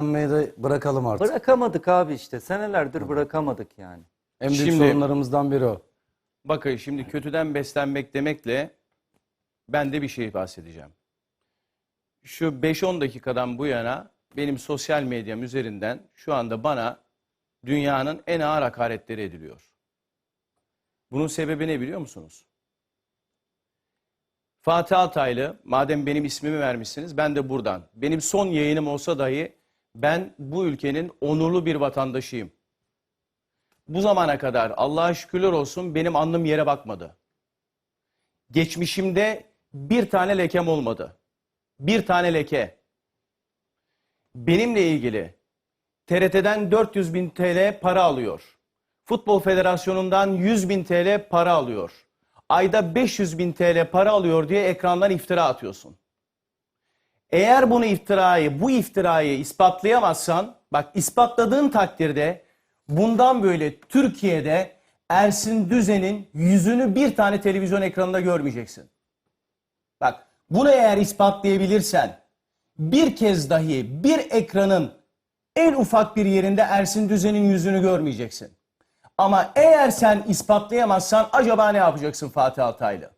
Yapmayı da bırakalım artık. Bırakamadık abi işte. Senelerdir bırakamadık yani. en büyük Şimdi- sorunlarımızdan biri o. Bakın şimdi kötüden beslenmek demekle ben de bir şey bahsedeceğim. Şu 5-10 dakikadan bu yana benim sosyal medyam üzerinden şu anda bana dünyanın en ağır hakaretleri ediliyor. Bunun sebebi ne biliyor musunuz? Fatih Altaylı, madem benim ismimi vermişsiniz ben de buradan. Benim son yayınım olsa dahi ben bu ülkenin onurlu bir vatandaşıyım. Bu zamana kadar Allah'a şükürler olsun benim alnım yere bakmadı. Geçmişimde bir tane lekem olmadı. Bir tane leke. Benimle ilgili TRT'den 400 bin TL para alıyor. Futbol Federasyonu'ndan 100 bin TL para alıyor. Ayda 500 bin TL para alıyor diye ekrandan iftira atıyorsun. Eğer bunu iftirayı, bu iftirayı ispatlayamazsan, bak ispatladığın takdirde bundan böyle Türkiye'de Ersin Düzen'in yüzünü bir tane televizyon ekranında görmeyeceksin. Bak bunu eğer ispatlayabilirsen bir kez dahi bir ekranın en ufak bir yerinde Ersin Düzen'in yüzünü görmeyeceksin. Ama eğer sen ispatlayamazsan acaba ne yapacaksın Fatih Altaylı?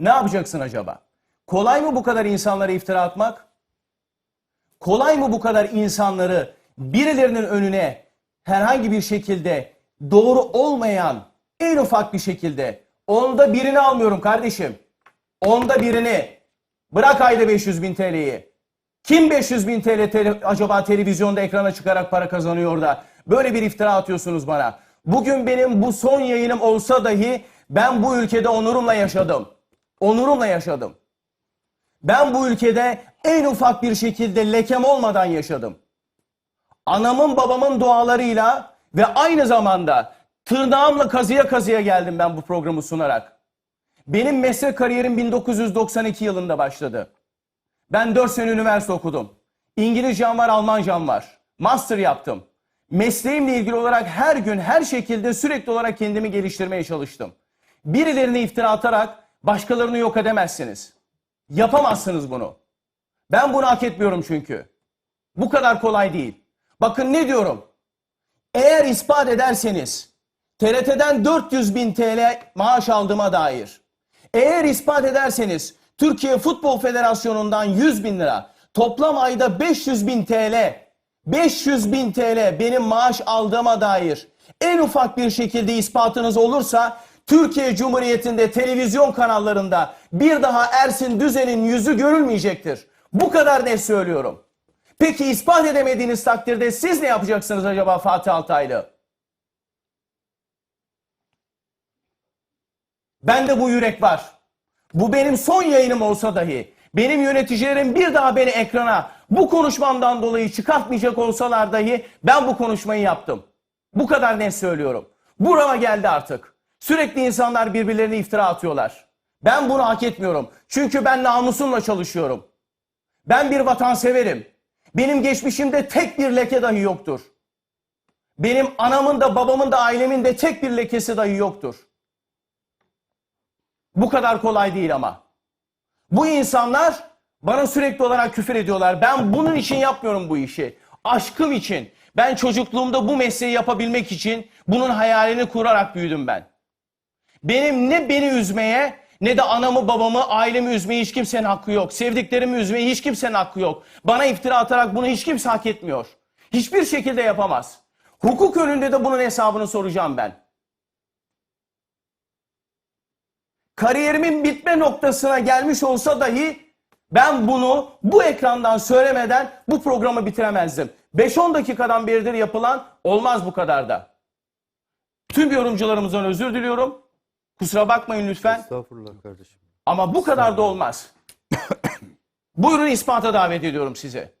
Ne yapacaksın acaba? Kolay mı bu kadar insanlara iftira atmak? Kolay mı bu kadar insanları birilerinin önüne herhangi bir şekilde doğru olmayan en ufak bir şekilde onda birini almıyorum kardeşim. Onda birini. Bırak ayda 500 bin TL'yi. Kim 500 bin TL tele- acaba televizyonda ekrana çıkarak para kazanıyor da böyle bir iftira atıyorsunuz bana. Bugün benim bu son yayınım olsa dahi ben bu ülkede onurumla yaşadım. Onurumla yaşadım. Ben bu ülkede en ufak bir şekilde lekem olmadan yaşadım. Anamın babamın dualarıyla ve aynı zamanda tırnağımla kazıya kazıya geldim ben bu programı sunarak. Benim meslek kariyerim 1992 yılında başladı. Ben 4 sene üniversite okudum. İngilizcem var, Almancam var. Master yaptım. Mesleğimle ilgili olarak her gün, her şekilde sürekli olarak kendimi geliştirmeye çalıştım. Birilerine iftira atarak başkalarını yok edemezsiniz. Yapamazsınız bunu. Ben bunu hak etmiyorum çünkü. Bu kadar kolay değil. Bakın ne diyorum. Eğer ispat ederseniz TRT'den 400 bin TL maaş aldığıma dair. Eğer ispat ederseniz Türkiye Futbol Federasyonu'ndan 100 bin lira toplam ayda 500 bin TL 500 bin TL benim maaş aldığıma dair en ufak bir şekilde ispatınız olursa Türkiye Cumhuriyeti'nde televizyon kanallarında bir daha Ersin Düzen'in yüzü görülmeyecektir. Bu kadar net söylüyorum. Peki ispat edemediğiniz takdirde siz ne yapacaksınız acaba Fatih Altaylı? Bende bu yürek var. Bu benim son yayınım olsa dahi benim yöneticilerim bir daha beni ekrana bu konuşmamdan dolayı çıkartmayacak olsalar dahi ben bu konuşmayı yaptım. Bu kadar net söylüyorum. Burama geldi artık. Sürekli insanlar birbirlerine iftira atıyorlar. Ben bunu hak etmiyorum. Çünkü ben namusumla çalışıyorum. Ben bir vatanseverim. Benim geçmişimde tek bir leke dahi yoktur. Benim anamın da babamın da ailemin de tek bir lekesi dahi yoktur. Bu kadar kolay değil ama. Bu insanlar bana sürekli olarak küfür ediyorlar. Ben bunun için yapmıyorum bu işi. Aşkım için. Ben çocukluğumda bu mesleği yapabilmek için bunun hayalini kurarak büyüdüm ben. Benim ne beni üzmeye ne de anamı babamı ailemi üzmeye hiç kimsenin hakkı yok. Sevdiklerimi üzmeye hiç kimsenin hakkı yok. Bana iftira atarak bunu hiç kimse hak etmiyor. Hiçbir şekilde yapamaz. Hukuk önünde de bunun hesabını soracağım ben. kariyerimin bitme noktasına gelmiş olsa dahi ben bunu bu ekrandan söylemeden bu programı bitiremezdim. 5-10 dakikadan beridir yapılan olmaz bu kadar da. Tüm yorumcularımızdan özür diliyorum. Kusura bakmayın lütfen. Estağfurullah kardeşim. Ama bu kadar da olmaz. Buyurun ispata davet ediyorum sizi.